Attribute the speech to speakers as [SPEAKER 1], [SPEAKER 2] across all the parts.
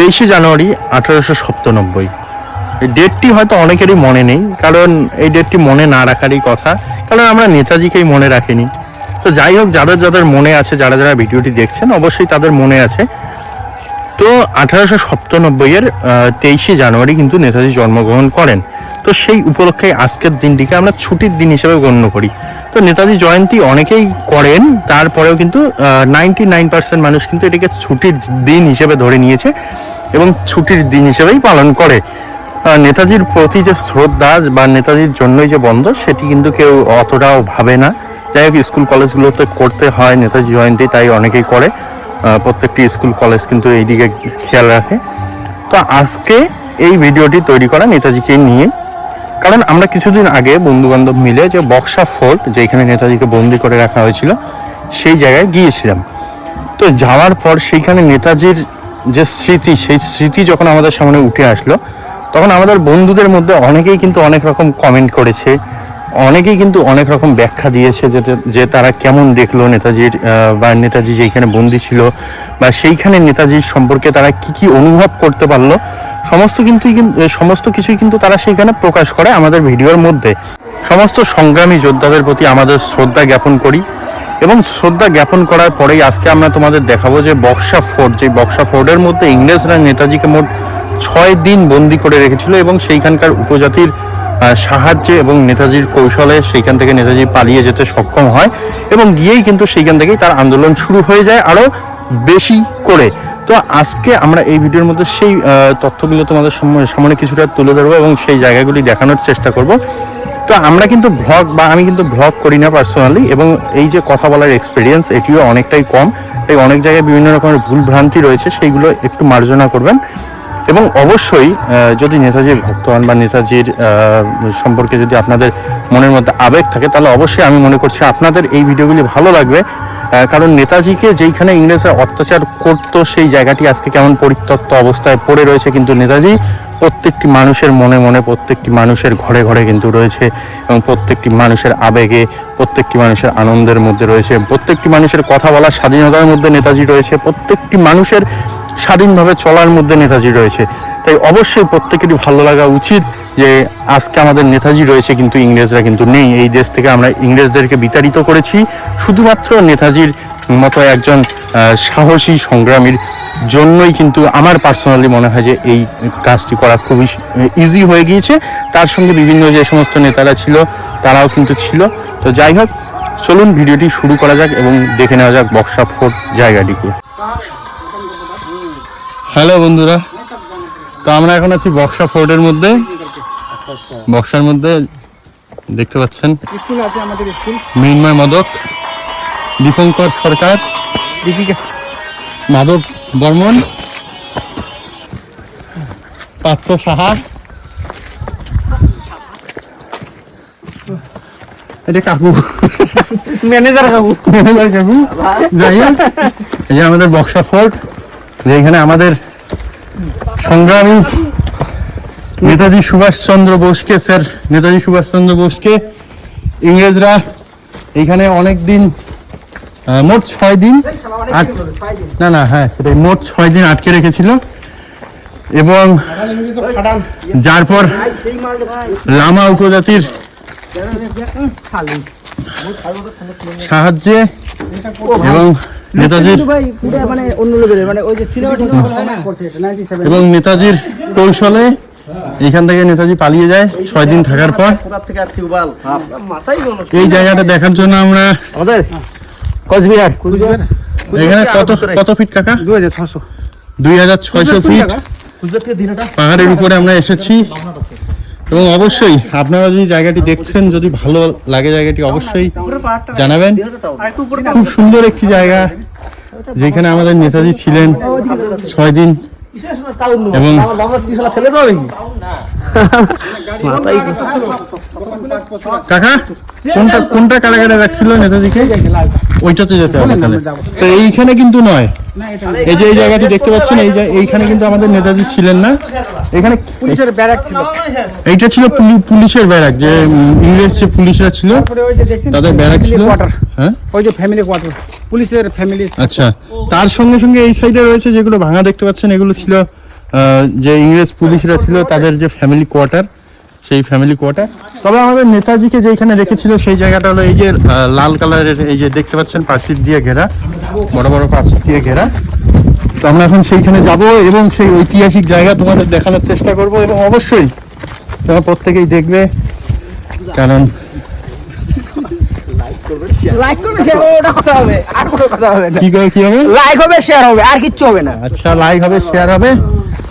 [SPEAKER 1] তেইশে জানুয়ারি আঠারোশো সপ্তানব্বই। এই ডেটটি হয়তো অনেকেরই মনে নেই, কারণ এই ডেটটি মনে না রাখারই কথা, কারণ আমরা নেতাজিকেই মনে রাখিনি। তো যাই হোক, যাদের যাদের মনে আছে, যারা যারা ভিডিওটি দেখছেন, অবশ্যই তাদের মনে আছে। তো আঠারোশো সপ্তানব্বইয়ের তেইশে জানুয়ারি কিন্তু নেতাজি জন্মগ্রহণ করেন। তো সেই উপলক্ষে আজকের দিনটিকে আমরা ছুটির দিন হিসেবে গণ্য করি। তো নেতাজি জয়ন্তী অনেকেই করেন, তারপরেও কিন্তু নাইনটি নাইন পার্সেন্ট মানুষ কিন্তু এটাকে ছুটির দিন হিসেবে ধরে নিয়েছে এবং ছুটির দিন হিসেবেই পালন করে। নেতাজির প্রতি যে শ্রদ্ধা বা নেতাজির জন্যই যে বন্ধ, সেটি কিন্তু কেউ অতটাও ভাবে না। যাই হোক, স্কুল কলেজগুলোতে করতে হয় নেতাজি জয়ন্তী, তাই অনেকেই করে। প্রত্যেকটি স্কুল কলেজ কিন্তু এই দিকে খেয়াল রাখে। তো আজকে এই ভিডিওটি তৈরি করা নেতাজিকে নিয়ে কারণ আমরা কিছুদিন আগে বন্ধু বান্ধব মিলে যে বক্সা ফোর্ট, যেখানে নেতাজিকে বন্দি করে রাখা হয়েছিল, সেই জায়গায় গিয়েছিলাম। তো যাওয়ার পর সেইখানে নেতাজির যে স্মৃতি, সেই স্মৃতি যখন আমাদের সামনে উঠে আসলো, তখন আমাদের বন্ধুদের মধ্যে অনেকেই কিন্তু অনেক রকম কমেন্ট করেছে। অনেকেই কিন্তু অনেক রকম ব্যাখ্যা দিয়েছে যে তারা কেমন দেখল নেতাজির বা নেতাজি যেখানে বন্দি ছিল, বা সেইখানে নেতাজির সম্পর্কে তারা কি কি অনুভব করতে পারল। সমস্ত কিন্তু সমস্ত কিছুই কিন্তু তারা সেইখানে প্রকাশ করে আমাদের ভিডিওর মধ্যে। সমস্ত সংগ্রামী যোদ্ধাদের প্রতি আমাদের শ্রদ্ধা জ্ঞাপন করি এবং শ্রদ্ধা জ্ঞাপন করার পরেই আজকে আমরা তোমাদের দেখাবো যে বক্সা ফোর্ট, যে বক্সা ফোর্টের মধ্যে ইংরেজরা নেতাজিকে মোট ছয় দিন বন্দি করে রেখেছিল এবং সেইখানকার উপজাতির সাহায্যে এবং নেতাজির কৌশলে সেইখান থেকে নেতাজি পালিয়ে যেতে সক্ষম হয় এবং গিয়েই কিন্তু সেইখান থেকেই তার আন্দোলন শুরু হয়ে যায় আরও বেশি করে। তো আজকে আমরা এই ভিডিওর মধ্যে সেই তথ্যগুলো তোমাদের সামনে- কিছুটা তুলে ধরবো এবং সেই জায়গাগুলি দেখানোর চেষ্টা করব। তো আমরা কিন্তু ভ্লগ বা আমি কিন্তু ভ্লগ করি না পার্সোনালি এবং এই যে কথা বলার এক্সপিরিয়েন্স এটিও অনেকটাই কম। তাই অনেক জায়গায় বিভিন্ন রকমের ভুল ভ্রান্তি রয়েছে, সেইগুলো একটু মার্জনা করবেন। এবং অবশ্যই যদি নেতাজির ভক্ত হন বা নেতাজির সম্পর্কে যদি আপনাদের মনের মধ্যে আবেগ থাকে, তাহলে অবশ্যই আমি মনে করছি আপনাদের এই ভিডিওগুলি ভালো লাগবে। কারণ নেতাজিকে যেইখানে ইংরেজরা অত্যাচার করতো, সেই জায়গাটি আজকে কেমন পরিত্যক্ত অবস্থায় পড়ে রয়েছে কিন্তু নেতাজি প্রত্যেকটি মানুষের মনে মনে, প্রত্যেকটি মানুষের ঘরে ঘরে কিন্তু রয়েছে এবং প্রত্যেকটি মানুষের আবেগে, প্রত্যেকটি মানুষের আনন্দের মধ্যে রয়েছে, প্রত্যেকটি মানুষের কথা বলার স্বাধীনতার মধ্যে নেতাজি রয়েছে, প্রত্যেকটি মানুষের স্বাধীনভাবে চলার মধ্যে নেতাজি রয়েছে। তাই অবশ্যই প্রত্যেকেরই ভালো লাগা উচিত যে আজকে আমাদের নেতাজি রয়েছে কিন্তু ইংরেজরা কিন্তু নেই। এই দেশ থেকে আমরা ইংরেজদেরকে বিতাড়িত করেছি। শুধুমাত্র নেতাজির মতো একজন সাহসী সংগ্রামীর জন্যই কিন্তু আমার পার্সোনালি মনে হয় যে এই কাজটি করা খুবই ইজি হয়ে গিয়েছে। তার সঙ্গে বিভিন্ন যে সমস্ত নেতারা ছিল, তারাও কিন্তু ছিল। তো যাই হোক, চলুন ভিডিওটি শুরু করা যাক এবং দেখে নেওয়া যাক বক্সা ফোর্ট জায়গাটিকে। হ্যালো বন্ধুরা তো আমরা এখন আছি বক্সা ফোর্টের মধ্যে। বক্সার মধ্যে দেখতে পাচ্ছেন
[SPEAKER 2] স্কুল আছে আমাদের স্কুল।
[SPEAKER 1] মৃন্ময় মদক দীপঙ্কর সরকার
[SPEAKER 2] দীপিকা
[SPEAKER 1] মাধব বর্মন পার্থ সাহা। এটা কাকু।
[SPEAKER 2] ম্যানেজার কাকু।
[SPEAKER 1] ম্যানেজার কাকু। যাই হোক এই আমাদের বক্সা ফোর্ট যেখানে আমাদের সংগ্রামী নেতাজি সুভাষচন্দ্র বোসকে, স্যার নেতাজি সুভাষচন্দ্র বোসকে, ইংরেজরা এইখানে অনেক দিন মোট ছয় দিন না না হ্যাঁ সেটাই, মোট ছয় দিন আটকে রেখেছিল। এবং যার পর লামা উপজাতির সাহায্যে এবং নেতাজির
[SPEAKER 2] মানে মানে ওই যে সিনেমা করছে এটা 97
[SPEAKER 1] এবং নেতাজির কৌশলে এখান থেকে নেতাজি পালিয়ে যায় ছয় দিন থাকার পর। এই জায়গাটা দেখার জন্য আমরা
[SPEAKER 2] আমাদের কোচবিহার।
[SPEAKER 1] এখানে কত কত ফিট কাকা?
[SPEAKER 2] 2600
[SPEAKER 1] দুই হাজার ছয়শো ফিট পাহাড়ের উপরে আমরা এসেছি। এবং অবশ্যই আপনারা যদি জায়গাটি দেখছেন যদি ভালো লাগে জায়গাটি অবশ্যই জানাবেন। খুব সুন্দর একটি জায়গা যেখানে আমাদের নেতাজি ছিলেন ছয় দিন। এবং কাকা কোনটা কোনটা কারাগারে রাখছিল নেতাজিকে? ওইটাতে যেতে হবে তাহলে। তো এইখানে কিন্তু নয়। এই যে এই জায়গাটি দেখতে পাচ্ছেন এই এইখানে কিন্তু আমাদের নেতাজি ছিলেন না। এখানে
[SPEAKER 2] পুলিশের ব্যারাক ছিল।
[SPEAKER 1] এইটা ছিল পুলি- পুলিশের ব্যারাক যে ইংরেজ যে পুলিশরা ছিল তাদের ব্যারাক ছিল। হ্যাঁ?
[SPEAKER 2] ওই যে ফ্যামিলি কোয়ার্টার পুলিশের ফ্যামিলি
[SPEAKER 1] আচ্ছা। তার সঙ্গে সঙ্গে এই সাইডে রয়েছে যেগুলো ভাঙা দেখতে পাচ্ছেন এগুলো ছিল যে ইংরেজ পুলিশরা ছিল তাদের যে ফ্যামিলি কোয়ার্টার সেই ফ্যামিলি কোয়ার্টার তবে আমাদের নেতাজিকে যেখানে রেখেছিল সেই জায়গাটা হলো এই যে লাল কালারের এই যে দেখতে পাচ্ছেন পাঁচিল দিয়ে ঘেরা বড় বড় পাঁচিল দিয়ে ঘেরা। তো আমরা এখন সেইখানে যাব এবং সেই ঐতিহাসিক জায়গা তোমাদের দেখানোর চেষ্টা করব এবং অবশ্যই তোমরা প্রত্যেকেই দেখবে কারণ
[SPEAKER 2] লাইক করবে শেয়ার ওটা কথা হবে। আর কোনো কথা হবে না।
[SPEAKER 1] কি করে কি হবে?
[SPEAKER 2] লাইক হবে শেয়ার হবে আর কিচ্ছু হবে না।
[SPEAKER 1] আচ্ছা লাইক হবে শেয়ার হবে।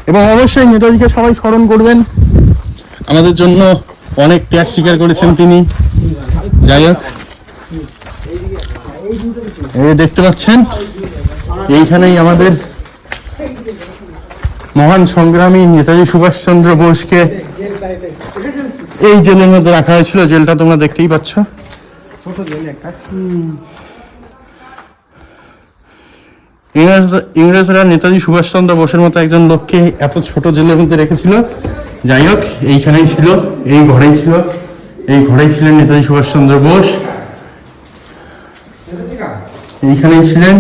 [SPEAKER 1] এবং অবশ্যই নেতাজিকে সবাই স্মরণ করবেন। আমাদের জন্য অনেক ত্যাগ স্বীকার করেছেন তিনি। যাই হোক। দেখতে পাচ্ছেন, এইখানেই আমাদের মহান সংগ্রামী নেতাজি সুভাষচন্দ্র বোসকে এই জেলের মধ্যে রাখা হয়েছিল। জেলটা তোমরা দেখতেই পাচ্ছ। ইংরেজ ইংরেজরা নেতাজি সুভাষচন্দ্র বোসের মতো একজন লোককে এত ছোট জেলের মধ্যে রেখেছিল। যাই হোক এইখানেই ছিল এই ঘরেই ছিল এই ঘরেই ছিলেন নেতাজি সুভাষচন্দ্র বোস। এইখানেই ছিলেন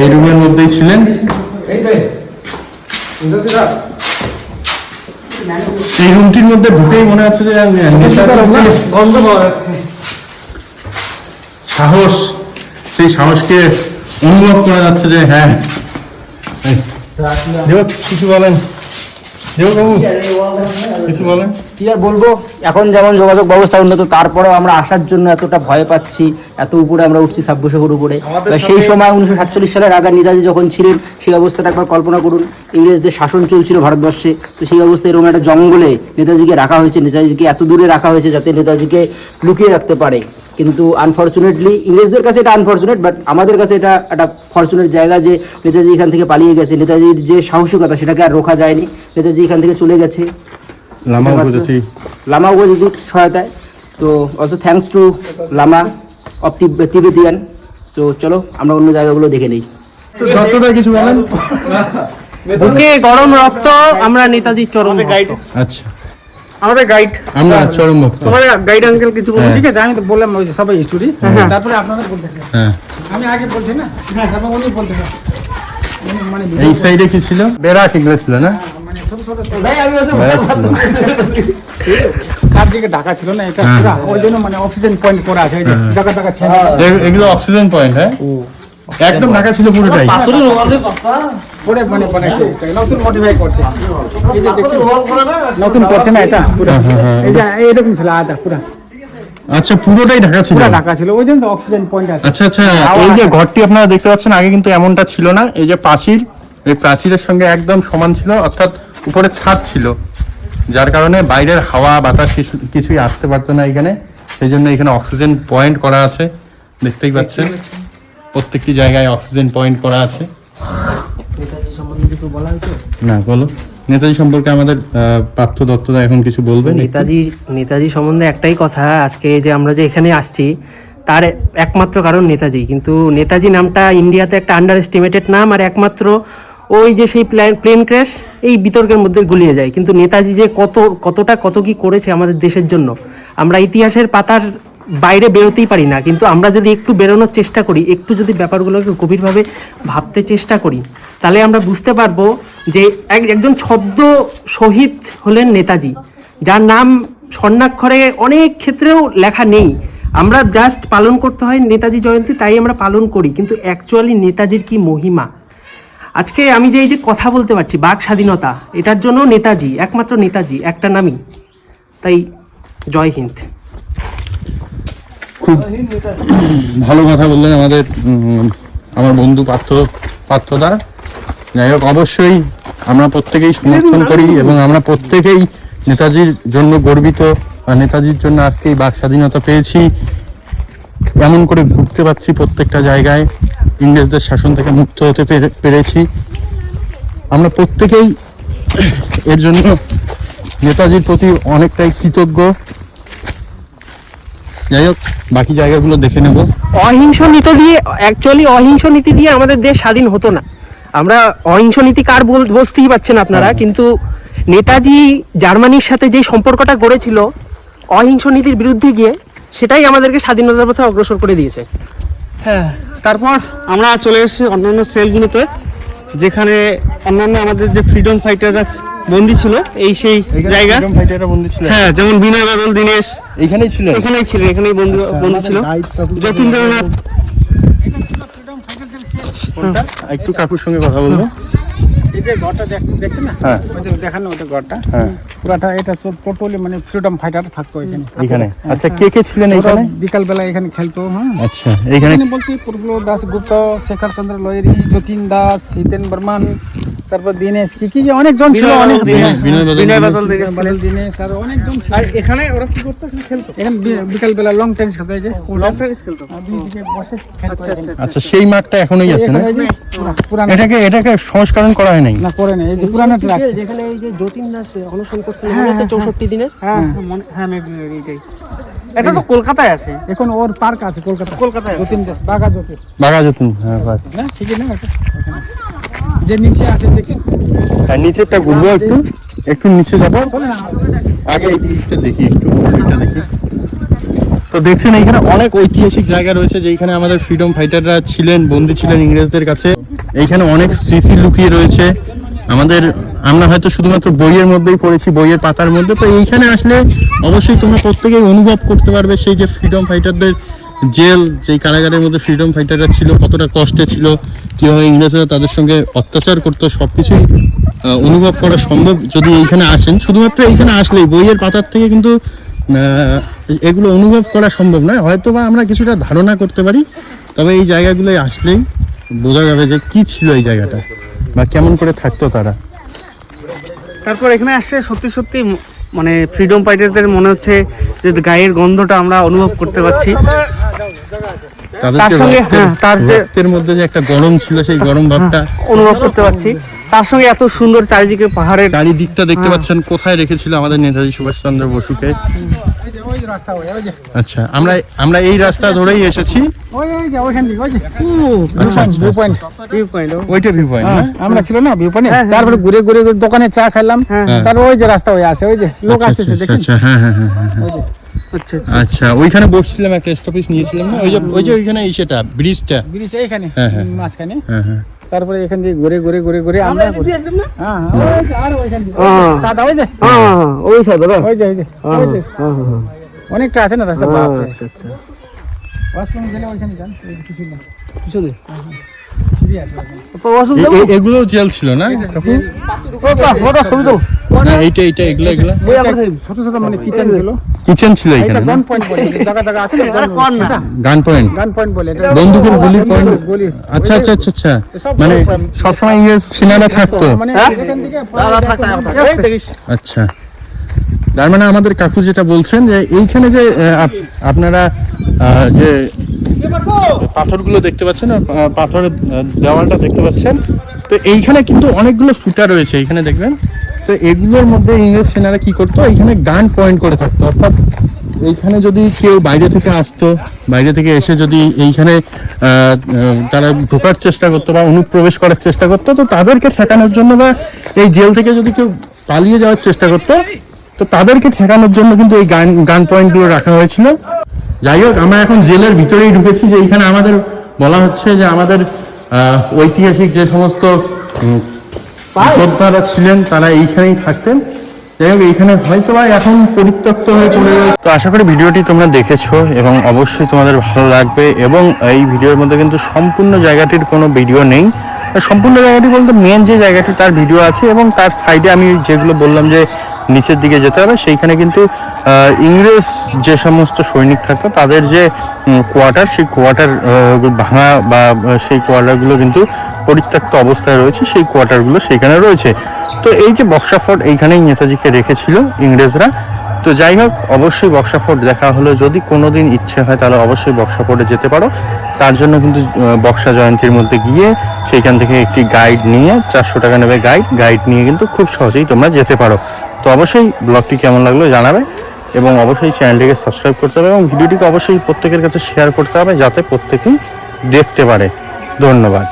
[SPEAKER 1] এই রুমের মধ্যেই ছিলেন। এই রুমটির মধ্যে ঢুকেই মনে হচ্ছে যে সাহস সেই সাহসকে অনুভব করা যাচ্ছে যে হ্যাঁ। কিছু বলেন। কিছু বলেন।
[SPEAKER 2] কি আর বলব? এখন যেমন যোগাযোগ ব্যবস্থা উন্নত তারপরেও আমরা আসার জন্য এতটা ভয় পাচ্ছি এত উপরে আমরা উঠছি ছাব্বিশের উপরে। সেই সময় উনিশশো সাতচল্লিশ সালে রাজা নেতাজি যখন ছিলেন সেই অবস্থাটা একবার কল্পনা করুন। ইংরেজদের শাসন চলছিল ভারতবর্ষে তো সেই অবস্থায় এরকম একটা জঙ্গলে নেতাজিকে রাখা হয়েছে নেতাজিকে এত দূরে রাখা হয়েছে যাতে নেতাজিকে লুকিয়ে রাখতে পারে। কিন্তু আনফর্চুনেটলি ইংরেজদের কাছে এটা আনফর্চুনেট বাট আমাদের কাছে এটা একটা ফর্চুনেট জায়গা যে নেতাজি এখান থেকে পালিয়ে গেছে। নেতাজির যে সাহসিকতা সেটাকে আর রোখা যায়নি। নেতাজি এখান থেকে চলে গেছে।
[SPEAKER 1] লামা
[SPEAKER 2] লামা উপজাতির সহায়তায়। তো also thanks to lama of Tibetan so চলো আমরা অন্য জায়গাগুলো দেখে নিই।
[SPEAKER 1] দত্তদা কিছু বলেন?
[SPEAKER 3] বুকে গরম রক্ত আমরা নেতাজির চরম
[SPEAKER 1] আচ্ছা।
[SPEAKER 4] আমাদের গাইড
[SPEAKER 1] আমরা চরম ভক্ত।
[SPEAKER 4] আমাদের গাইড আঙ্কেল কিছু বলুন।
[SPEAKER 1] হ্যাঁ।
[SPEAKER 5] ঠিক আছে আমি তো বললাম ওই সবাই স্টোরি তারপরে আপনারা বলতেছেন
[SPEAKER 1] হ্যাঁ।
[SPEAKER 5] আমি আগে বলছি না? তারপর উনি বলতেছেন মানে
[SPEAKER 1] এই সাইডে কি ছিল? বেড়া এগুলো ছিল না?
[SPEAKER 5] মানে চারদিকে ঢাকা ছিল না এটা
[SPEAKER 1] হ্যাঁ।
[SPEAKER 5] ওই জন্য মানে অক্সিজেন পয়েন্ট করা আছে জায়গা জায়গা
[SPEAKER 1] এগুলো অক্সিজেন পয়েন্ট হ্যাঁ? একদম ঢাকা ছিল পুরোটাই।
[SPEAKER 5] পরে মানে বানাইছে এটা নতুন মডিফাই করছে। এই যে দেখছি নতুন করছে না এটা? পুরা
[SPEAKER 1] হ্যাঁ,
[SPEAKER 5] এই যে এরকম ছিল আদা পুরা।
[SPEAKER 1] আচ্ছা পুরোটাই ঢাকা ছিল?
[SPEAKER 5] পুরা ঢাকা ছিল। ওই জন্য অক্সিজেন পয়েন্ট আছে।
[SPEAKER 1] আচ্ছা আচ্ছা এই যে ঘরটি আপনারা দেখতে পাচ্ছেন আগে কিন্তু এমনটা ছিল না। এই যে প্রাচীর এই প্রাচীরের সঙ্গে একদম সমান ছিল অর্থাৎ উপরে ছাদ ছিল। যার কারণে বাইরের হাওয়া বাতাস কিছু- কিছুই আসতে পারতো না এখানে। সেই জন্য এখানে অক্সিজেন পয়েন্ট করা আছে। দেখতেই পাচ্ছেন। প্রত্যেকটি জায়গায় অক্সিজেন পয়েন্ট করা আছে। না বলো। নেতাজি সম্পর্কে আমাদের পার্থ দত্তদা এখন কিছু বলবেন?
[SPEAKER 3] নেতাজি নেতাজি সম্বন্ধে একটাই কথা আজকে যে আমরা যে এখানে আসছি তার একমাত্র কারণ নেতাজি। কিন্তু নেতাজি নামটা ইন্ডিয়াতে একটা আন্ডার এস্টিমেটেড নাম আর একমাত্র ওই যে সেই প্লেন প্লেন ক্র্যাশ এই বিতর্কের মধ্যে গুলিয়ে যায়। কিন্তু নেতাজি যে কত কতটা কত কি করেছে আমাদের দেশের জন্য আমরা ইতিহাসের পাতার বাইরে বেরোতেই পারি না। কিন্তু আমরা যদি একটু বেরোনোর চেষ্টা করি, একটু যদি ব্যাপারগুলোকে গভীরভাবে ভাবতে চেষ্টা করি, তাহলে আমরা বুঝতে পারব যে এক, একজন ছদ্ম শহীদ হলেন নেতাজি, যার নাম স্বর্ণাক্ষরে অনেক ক্ষেত্রেও লেখা নেই। আমরা জাস্ট পালন করতে হয় নেতাজি জয়ন্তী, তাই আমরা পালন করি, কিন্তু অ্যাকচুয়ালি নেতাজির কি মহিমা? আজকে আমি যে এই যে কথা বলতে পারছি, বাক স্বাধীনতা, এটার জন্য নেতাজি, একমাত্র নেতাজি, একটা নামই, তাই জয় হিন্দ।
[SPEAKER 1] খুব ভালো কথা বললেন আমাদের আমার বন্ধু পার্থ, পার্থদা। যাই হোক, অবশ্যই আমরা প্রত্যেকেই সমর্থন করি এবং আমরা প্রত্যেকেই নেতাজির জন্য গর্বিত নেতাজির জন্য আজকে এই বাক স্বাধীনতা পেয়েছি। এমন করে ঘুরতে পারছি প্রত্যেকটা জায়গায়। ইংরেজদের শাসন থেকে মুক্ত হতে পেরে- পেরেছি। আমরা প্রত্যেকেই এর জন্য নেতাজির প্রতি অনেকটাই কৃতজ্ঞ। যাই হোক বাকি জায়গাগুলো দেখে নেব।
[SPEAKER 3] অহিংস নীতি দিয়ে অ্যাকচুয়ালি অহিংস নীতি দিয়ে আমাদের দেশ স্বাধীন হতো না। আমরা অহিংস নীতি কার বল- বুঝতেই পারছেন আপনারা কিন্তু নেতাজি জার্মানির সাথে যে সম্পর্কটা গড়েছিল অহিংস নীতির বিরুদ্ধে গিয়ে সেটাই আমাদেরকে স্বাধীনতার পথে অগ্রসর করে দিয়েছে।
[SPEAKER 4] হ্যাঁ তারপর আমরা চলে এসেছি অন্যান্য সেলগুলোতে যেখানে অন্যান্য আমাদের যে ফ্রিডম ফাইটাররা বন্দি ছিল এই সেই জায়গা।
[SPEAKER 1] ছিল।
[SPEAKER 4] হ্যাঁ যেমন বিনয় বাদল দীনেশ।
[SPEAKER 1] এইখানেই ছিলেন?
[SPEAKER 4] এখানেই ছিলেন এখানেই বন্দি বন্দি ছিল। যতীন্দ্রনাথ
[SPEAKER 1] একটু কাকুর সঙ্গে কথা বলব।
[SPEAKER 5] এই যে ঘরটা দেখছেন না?
[SPEAKER 1] হ্যাঁ।
[SPEAKER 5] ওই যে দেখানো ওটা ঘরটা
[SPEAKER 1] হ্যাঁ।
[SPEAKER 5] পুরাটা এটা টোটালি মানে ফ্রিডম ফাইটার থাকতো এখানে।
[SPEAKER 1] এখানে। আচ্ছা কে কে ছিলেন এখানে?
[SPEAKER 5] বিকাল বেলা এখানে খেলতো হ্যাঁ।
[SPEAKER 1] আচ্ছা
[SPEAKER 5] এখানে বলছি প্রফুল্ল দাস গুপ্ত শেখর চন্দ্র লয়েরি যতীন দাস হিতেন বর্মান তারপর দিনেশ কি কি অনেকজন ছিল অনেক
[SPEAKER 1] বিনয়- বাদল
[SPEAKER 4] দীনেশ
[SPEAKER 5] আর অনেকজন ছিল।
[SPEAKER 4] আর এখানে ওরা কি করতো? খেলতো?
[SPEAKER 5] এখানে বিকাল বেলা লং টেনিস খেলতে যে
[SPEAKER 4] লং টেনিস খেলতো?
[SPEAKER 5] বসে
[SPEAKER 1] আচ্ছা সেই মাঠটা এখনোই আছে না? এটাকে এটাকে সংস্করণ করা হয় নাই?
[SPEAKER 5] না করে না এই যে পুরানো ট্রাক
[SPEAKER 3] যেখানে এই যে যতীন দাস অনশন করছিল মনে আছে চৌষট্টি দিনের
[SPEAKER 4] হ্যাঁ। হ্যাঁ maybe এইটাই এটা তো কলকাতায় আছে।
[SPEAKER 5] এখন ওর পার্ক আছে কলকাতা
[SPEAKER 4] কলকাতায়।
[SPEAKER 5] যতীন দাস বাগা যতীন।
[SPEAKER 1] বাঘা যতুন হ্যাঁ বাস।
[SPEAKER 5] না যে নিচে আছে দেখছেন?
[SPEAKER 1] হ্যাঁ নিচেরটা ঘুরবো একটু। একটু নিচে যাব। আগে এই দিকটা দেখি একটু ওইটা দেখি। তো দেখছেন এখানে অনেক ঐতিহাসিক জায়গা রয়েছে যেখানে আমাদের ফ্রিডম ফাইটাররা ছিলেন বন্দী ছিলেন ইংরেজদের কাছে। এইখানে অনেক স্মৃতি লুকিয়ে রয়েছে। আমাদের আমরা হয়তো শুধুমাত্র বইয়ের মধ্যেই পড়েছি বইয়ের পাতার মধ্যে। তো এইখানে আসলে অবশ্যই তোমরা প্রত্যেকেই অনুভব করতে পারবে সেই যে ফ্রিডম ফাইটারদের জেল যেই কারাগারের মধ্যে ফ্রিডম ফাইটাররা ছিল কতটা কষ্টে ছিল। কীভাবে ইংরেজরা তাদের সঙ্গে অত্যাচার করতো সব কিছুই অনুভব করা সম্ভব যদি এইখানে আসেন। শুধুমাত্র এইখানে আসলেই, বইয়ের পাতার থেকে কিন্তু এগুলো অনুভব করা সম্ভব নয়। হয়তো বা আমরা কিছুটা ধারণা করতে পারি, তবে এই জায়গাগুলোয় আসলেই বোঝা যাবে যে কি ছিল এই জায়গাটা বা কেমন করে থাকতো তারা।
[SPEAKER 4] তারপর এখানে আসছে সত্যি সত্যি মানে ফ্রিডম ফাইটারদের মনে হচ্ছে যে গায়ের গন্ধটা আমরা অনুভব করতে পারছি। তার সঙ্গে, হ্যাঁ, তার যে-
[SPEAKER 1] রক্তের মধ্যে যে একটা গরম ছিল সেই গরম ভাবটা
[SPEAKER 4] অনুভব করতে পারছি। তার সঙ্গে এত সুন্দর চারিদিকে পাহাড়ের
[SPEAKER 1] চারিদিকটা দেখতে পাচ্ছেন কোথায় রেখেছিল আমাদের নেতাজি সুভাষচন্দ্র বসুকে। আচ্ছা আমরা আমরা এই রাস্তা ধরেই এসেছি। আচ্ছা ওইটা ভিউ পয়েন্ট না?
[SPEAKER 5] আমরা ছিল না ভিউ পয়েন্ট তারপরে ঘুরে ঘুরে দোকানে চা খেলাম। তারপর ওই যে রাস্তা ওই আছে ওই যে লোক
[SPEAKER 1] আচ্ছা,
[SPEAKER 5] আসতেছে
[SPEAKER 1] আচ্ছা,
[SPEAKER 5] দেখছেন?
[SPEAKER 1] আচ্ছা, হ্যাঁ হ্যাঁ হ্যাঁ হ্যাঁ, হ্যাঁ।
[SPEAKER 4] আচ্ছা
[SPEAKER 1] আচ্ছা। ওইখানে বসছিলাম একটা স্টপেজ নিয়েছিলাম না? ওই যে ওই যে ওইখানে এই সেটা ব্রিজটা
[SPEAKER 5] ব্রিজ এইখানে
[SPEAKER 1] হ্যাঁ, হ্যাঁ।
[SPEAKER 5] মাঝখানে।
[SPEAKER 1] হ্যাঁ হ্যাঁ।
[SPEAKER 5] তারপরে এখান দিয়ে ঘুরে ঘুরে ঘুরে ঘুরে আমরা ঘুরি। হ্যাঁ হ্যাঁ, আর ওইখান দিয়ে।
[SPEAKER 4] হ্যাঁ।
[SPEAKER 5] সাদা ওই যে।
[SPEAKER 4] হ্যাঁ ওই সাদা
[SPEAKER 5] ওই যে ওই যে অনেকটা আছে না রাস্তা? বাপ
[SPEAKER 4] আচ্ছা আচ্ছা।
[SPEAKER 5] ওয়াশরুম গেলে ওইখানে যান ওই যে কিছু না
[SPEAKER 1] এগুলো জেল ছিল না?
[SPEAKER 4] ওটা ছবি তো
[SPEAKER 1] না এইটা এইটা এগুলো এগুলো
[SPEAKER 5] ছোট ছোট মানে কিচেন ছিল।
[SPEAKER 1] কিচেন ছিল এখানে
[SPEAKER 5] গান পয়েন্ট বলে জায়গা জায়গা আছে না?
[SPEAKER 4] কর না।
[SPEAKER 1] গান পয়েন্ট
[SPEAKER 5] গান পয়েন্ট বলে এটা
[SPEAKER 1] বন্দুকের গুলির পয়েন্ট আচ্ছা আচ্ছা আচ্ছা আচ্ছা। মানে সবসময় ইংরেজ সেনারা থাকতো?
[SPEAKER 5] মানে এখান থেকে
[SPEAKER 1] আচ্ছা। তার মানে আমাদের কাকু যেটা বলছেন যে এইখানে যে আপনারা যে পাথরগুলো দেখতে পাচ্ছেন পাথরের দেওয়ালটা দেখতে পাচ্ছেন, তো এইখানে কিন্তু অনেকগুলো ফুটা রয়েছে, এইখানে দেখবেন। তো এগুলোর মধ্যে ইংরেজ সেনারা কি করতো? এইখানে গান পয়েন্ট করে থাকতো, অর্থাৎ এইখানে যদি কেউ বাইরে থেকে আসতো, বাইরে থেকে এসে যদি এইখানে তারা ঢোকার চেষ্টা করতো বা অনুপ্রবেশ করার চেষ্টা করতো, তো তাদেরকে ঠেকানোর জন্য বা এই জেল থেকে যদি কেউ পালিয়ে যাওয়ার চেষ্টা করতো তো তাদেরকে ঠেকানোর জন্য কিন্তু এই গান গান পয়েন্টগুলো রাখা হয়েছিল। যাই হোক আমরা এখন জেলের ভিতরেই ঢুকেছি যে এখানে আমাদের বলা হচ্ছে যে আমাদের ঐতিহাসিক যে সমস্ত যোদ্ধারা ছিলেন তারা এইখানেই থাকতেন। যাই হোক এইখানে হয়তো বা এখন পরিত্যক্ত হয়ে পড়ে রয়েছে। তো আশা করি ভিডিওটি তোমরা দেখেছ এবং অবশ্যই তোমাদের ভালো লাগবে এবং এই ভিডিওর মধ্যে কিন্তু সম্পূর্ণ জায়গাটির কোনো ভিডিও নেই। সম্পূর্ণ জায়গাটি বলতে মেন যে জায়গাটি তার ভিডিও আছে এবং তার সাইডে আমি যেগুলো বললাম যে নিচের দিকে যেতে হবে। সেইখানে কিন্তু ইংরেজ যে সমস্ত সৈনিক থাকতো, তাদের যে কোয়ার্টার, সেই কোয়ার্টার ভাঙা বা সেই কোয়ার্টারগুলো কিন্তু পরিত্যক্ত অবস্থায় রয়েছে। সেই কোয়ার্টারগুলো সেইখানে রয়েছে। তো এই যে বক্সা ফোর্ট, এইখানেই নেতাজিকে রেখেছিল ইংরেজরা। তো যাই হোক, অবশ্যই বক্সা ফোর্ট দেখা হলো। যদি কোনোদিন ইচ্ছে হয়, তাহলে অবশ্যই বক্সা ফোর্টে যেতে পারো। তার জন্য কিন্তু বক্সা জয়ন্তীর মধ্যে গিয়ে সেইখান থেকে একটি গাইড নিয়ে, চারশো টাকা নেবে গাইড। গাইড নিয়ে কিন্তু খুব সহজেই তোমরা যেতে পারো। তো অবশ্যই ব্লগটি কেমন লাগল জানাবে এবং অবশ্যই চ্যানেলটিকে সাবস্ক্রাইব করতে হবে এবং ভিডিওটিকে অবশ্যই প্রত্যেকের কাছে শেয়ার করতে হবে যাতে প্রত্যেকেই দেখতে পারে। ধন্যবাদ।